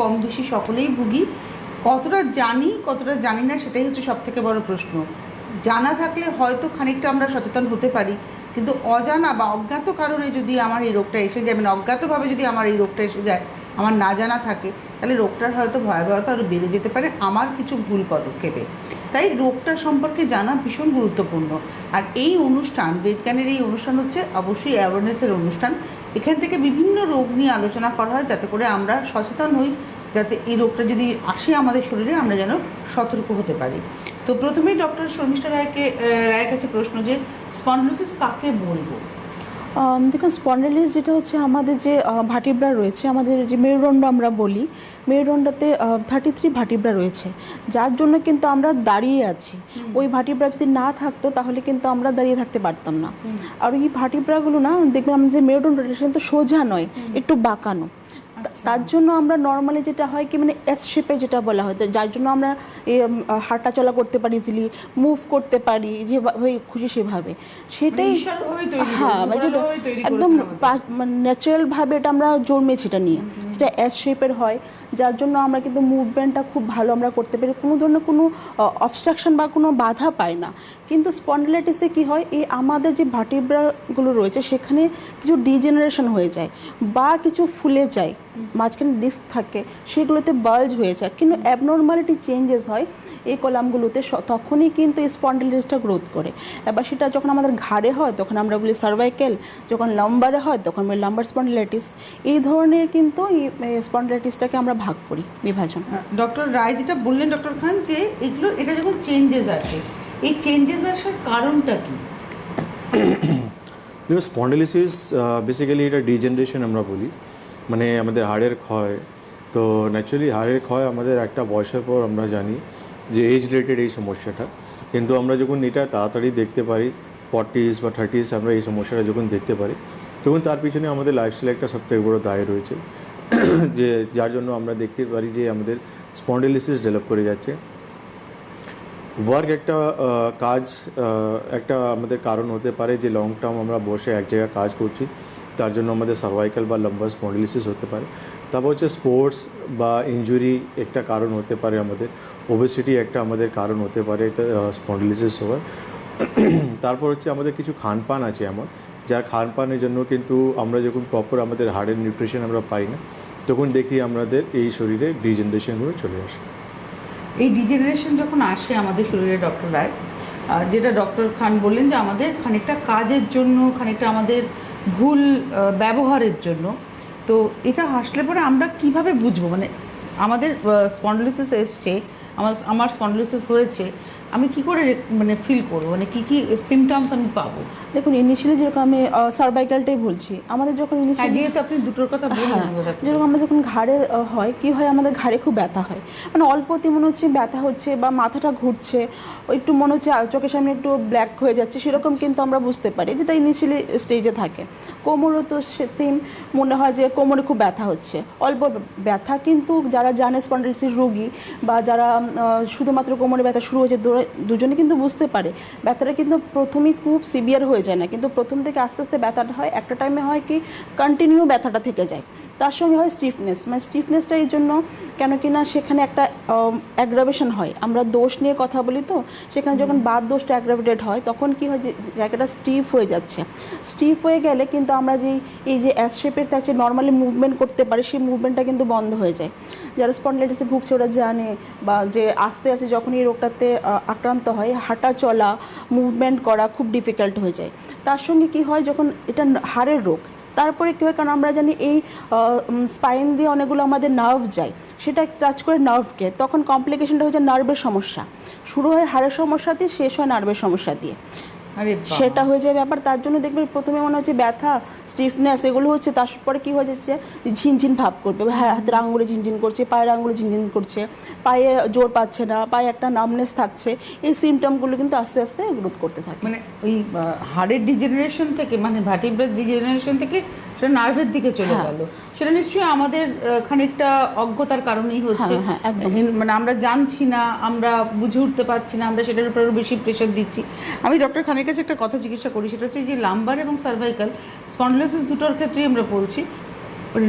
কম বেশি সকলেই ভুগি। কতটা জানি কতটা জানি না, সেটাই হচ্ছে সব থেকে বড় প্রশ্ন। জানা থাকলে হয়তো খানিকটা আমরা সচেতন হতে পারি, কিন্তু অজানা বা অজ্ঞাত কারণে যদি আমার এই রোগটা এসে যায় মানে অজ্ঞাতভাবে যদি আমার এই রোগটা এসে যায়, আমার না জানা থাকে, তাহলে রোগটার হয়তো ভয়াবহতা আরও বেড়ে যেতে পারে, আমার কিছু ভুল পদক্ষেপে। তাই রোগটা সম্পর্কে জানা ভীষণ গুরুত্বপূর্ণ। আর এই অনুষ্ঠান বেদজ্ঞানের এই অনুষ্ঠান হচ্ছে অবশ্যই অ্যাওয়ারনেসের অনুষ্ঠান। এখান থেকে বিভিন্ন রোগ নিয়ে আলোচনা করা হয়, যাতে করে আমরা সচেতন হই যাতে এই রোগটা যদি আসে আমাদের শরীরে আমরা যেন সতর্ক হতে পারি। তো প্রথমেই ডক্টর শর্মিষ্ঠা রায়কে রায়ের কাছে প্রশ্ন যে স্পন্ডলোসিস কাকে বলব? দেখুন স্পন্ডালিস যেটা হচ্ছে আমাদের যে ভাটিব্রা রয়েছে আমাদের যে মেরুদণ্ড আমরা বলি মেরুদণ্ডতে থার্টি থ্রি ভাটিব্রা রয়েছে। যার জন্য কিন্তু আমরা দাঁড়িয়ে আছি। ওই ভাটিব্রা যদি না থাকতো তাহলে কিন্তু আমরা দাঁড়িয়ে থাকতে পারতাম না। আর এই ভাটিব্রাগুলো না দেখবেন আমাদের মেরুদণ্ড কিন্তু সোজা নয় একটু বাঁকানো। তার জন্য আমরা নর্মালি যেটা হয় কি মানে এস শেপে যেটা বলা হয় যার জন্য আমরা হাঁটা চলা করতে পারি ইজিলি মুভ করতে পারি যেভাবে খুশি সেভাবে। সেটাই করেছে, হ্যাঁ মানে একদম আমাদের। মানে এটা আমরা জন্মেছি এটা নিয়ে। সেটা এস শেপের হয় যার জন্য আমরা কিন্তু মুভমেন্টটা খুব ভালো আমরা করতে পারি কোনো ধরনের কোনো অবস্ট্রাকশন বা কোনো বাধা পাই না। কিন্তু স্পন্ডিলাইটিসে কি হয় এই আমাদের যে ভাটিব্রাগুলো রয়েছে সেখানে কিছু ডিজেনারেশন হয়ে যায় বা কিছু ফুলে যায়। মাঝখানে ডিস্ক থাকে সেগুলোতে বাল্জ হয়ে যায়। কিন্তু অ্যাবনর্মালিটি চেঞ্জেস হয় এই কলামগুলোতে তখনই কিন্তু এই স্পন্ডিলাইটিসটা গ্রোথ করে। এবার সেটা যখন আমাদের ঘাড়ে হয় তখন আমরা বলি সার্ভাইকেল যখন লম্বারে হয় তখন বলি লাম্বার স্পন্ডিলাইটিস এই ধরনের কিন্তু এই স্পন্ডিলাইটিসটাকে আমরা ভাগ করি বিভাজন। ডক্টর রায় যেটা বললেন ডক্টর খান যে এগুলো এটা যখন চেঞ্জেস আসে এই চেঞ্জেস আসার কারণটা কি? স্পন্ডিলিসিস বেসিক্যালি এটা ডিজেনারেশন আমরা বলি। মানে আমাদের হাড়ের ক্ষয়। তো ন্যাচুরালি হাড়ের ক্ষয় আমাদের একটা বয়সের পর আমরা জানি যে এজ রিলেটেড এই সমস্যাটা। কিন্তু আমরা যখন এটা তাড়াতাড়ি দেখতে পারি ফর্টিস বা থার্টিস আমরা এই সমস্যাটা যখন দেখতে পারি, তখন তার পিছনে আমাদের লাইফস্টাইল একটা সবথেকে বড় দায় রয়েছে। যে যার জন্য আমরা দেখতে পারি যে আমাদের স্পন্ডিলিসিস ডেভেলপ করে যাচ্ছে। ওয়ার্ক একটা কাজ একটা আমাদের কারণ হতে পারে যে লং টার্ম আমরা বসে এক জায়গায় কাজ করছি। তার জন্য আমাদের সার্ভাইকাল বা লম্বার স্পন্ডিলিসিস হতে পারে। তারপর হচ্ছে স্পোর্টস বা ইনজুরি একটা কারণ হতে পারে আমাদের। ওবেসিটি একটা আমাদের কারণ হতে পারে স্পন্ডিলিসিস হওয়ার। তারপর হচ্ছে আমাদের কিছু খানপান আছে এমন, যার খানপানের জন্য কিন্তু আমরা যখন প্রপার আমাদের হার্টের নিউট্রিশন আমরা পাই না, তখন দেখি আমাদের এই শরীরে ডিজেনারেশনগুলো চলে আসে। এই ডিজেনারেশন যখন আসে আমাদের শরীরে ডক্টর রায় যেটা ডক্টর খান বললেন যে আমাদের খানিকটা কাজের জন্য, খানিকটা আমাদের ভুল ব্যবহারের জন্য। তো এটা হাসলে পরে আমরা কীভাবে বুঝব? মানে আমাদের স্পন্ডলিসিস এসছে, আমার আমার স্পন্ডলিসিস হয়েছে আমি কি করে মানে ফিল করব? মানে কি কি সিমটমস আমি পাবো? দেখুন ইনিশিয়ালি যেরকম আমি সার্ভাইকালটাই বলছি আমাদের যখন হ্যাঁ ইনিশিয়ালি যেহেতু আপনি দুটোর কথা বললেন হ্যাঁ যেরকম আমরা যখন ঘাড়ে হয় কি হয় আমাদের ঘাড়ে খুব ব্যথা হয়। মানে অল্পতে মনে হচ্ছে ব্যথা হচ্ছে বা মাথাটা ঘুরছে একটু মনে হচ্ছে চোখের সামনে একটু ব্ল্যাক হয়ে যাচ্ছে সেরকম কিন্তু আমরা বুঝতে পারি যেটা ইনিশিয়ালি স্টেজে থাকে। কোমরও তো সেম মনে হয় যে কোমরে খুব ব্যথা হচ্ছে। অল্প ব্যথা কিন্তু যারা জানে স্পন্ডালিসিস রোগী বা যারা শুধুমাত্র কোমরে ব্যথা শুরু হয়েছে দু- দুজনে কিন্তু বুঝতে পারে। ব্যথাটা কিন্তু প্রথমেই খুব সিভিয়ার হয়ে যায় না। কিন্তু প্রথম থেকে আস্তে আস্তে ব্যথাটা হয়, একটা টাইমে হয় কি কন্টিনিউ ব্যথাটা থেকে যায়। তার সঙ্গে হয় স্টিফনেস মানে স্টিফনেসটা এই জন্য কেন কি না সেখানে একটা অ্যাগ্রাভেশন হয়। আমরা দোষ নিয়ে কথা বলি তো সেখানে যখন বাদ দোষটা অ্যাগ্রাভেটেড হয় তখন কি হয় যে জায়গাটা স্টিফ হয়ে যাচ্ছে। স্টিফ হয়ে গেলে কিন্তু আমরা যেই এই যে অ্যাস শেপের তাছে নর্মালি মুভমেন্ট করতে পারি সেই মুভমেন্টটা কিন্তু বন্ধ হয়ে যায়। যারা স্পন্ডলাইটিসে ভুগছে ওরা জানে বা যে আস্তে আস্তে যখন এই রোগটাতে আক্রান্ত হয় হাঁটা চলা মুভমেন্ট করা খুব ডিফিকাল্ট হয়ে যায়। তার সঙ্গে কি হয় যখন এটা হাড়ের রোগ তারপরে কী হয়, কারণ আমরা জানি এই স্পাইন দিয়ে অনেকগুলো আমাদের নার্ভ যায়। সেটা টাচ করে নার্ভকে তখন কমপ্লিকেশনটা হচ্ছে নার্ভের সমস্যা। শুরু হয় হাড়ের সমস্যা দিয়ে, শেষ হয় নার্ভের সমস্যা দিয়ে। সেটা হয়ে যাবে। ব্যাপার তার জন্য দেখবে প্রথমে মনে হচ্ছে ব্যথা স্টিফনেস এগুলো হচ্ছে তারপরে কী হয়ে যাচ্ছে? ঝিনঝিন ভাব করবে। হ্যাঁ হাতের আঙুলে ঝিনঝিন করছে পায়ের আঙুলে ঝিনঝিন করছে পায়ে জোর পাচ্ছে না পায়ে একটা নামনেস থাকছে এই সিমটমগুলো কিন্তু আস্তে আস্তে গ্রোথ করতে থাকে। মানে ওই হাড়ের ডিজেনারেশন থেকে মানে ভার্টিব্রাল ডিজেনারেশন থেকে সেটা নার্ভের দিকে চলে হ্যাঁ। গেল। সেটা নিশ্চয়ই আমাদের খানিকটা অজ্ঞতার কারণেই হচ্ছে। হ্যাঁ, হ্যাঁ, মানে আমরা জানছি না আমরা বুঝে উঠতে পারছি না আমরা সেটার উপর বেশি প্রেশার দিচ্ছি। আমি ডক্টর খানের কাছে একটা কথা জিজ্ঞাসা করি সেটা হচ্ছে যে লাম্বার এবং সার্ভাইকাল স্পন্ডলোসিস দুটোর ক্ষেত্রেই আমরা বলছি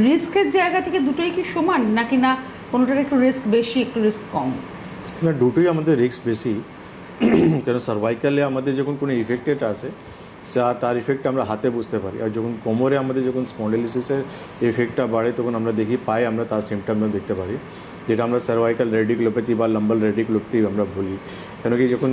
রিস্কের জায়গা থেকে দুটোই কি সমান নাকি না কোনোটার একটু রিস্ক বেশি একটু রিস্ক কম? না দুটোই আমাদের রিস্ক বেশি। কেন সার্ভাইকালে আমাদের যখন কোনো ইফেক্টেড আসে তার ইফেক্ট আমরা হাতে বুঝতে পারি। আর যখন কোমরে আমাদের যখন স্পন্ডেলিসিসের এফেক্টটা বাড়ে, তখন আমরা দেখি পায়ে আমরা তার সিমটমটা দেখতে পারি। যেটা আমরা সার্ভাইকাল রেডিকুলোপ্যাথি বা লাম্বাল রেডিকুলোপ্যাথি আমরা বলি। কেন কি যখন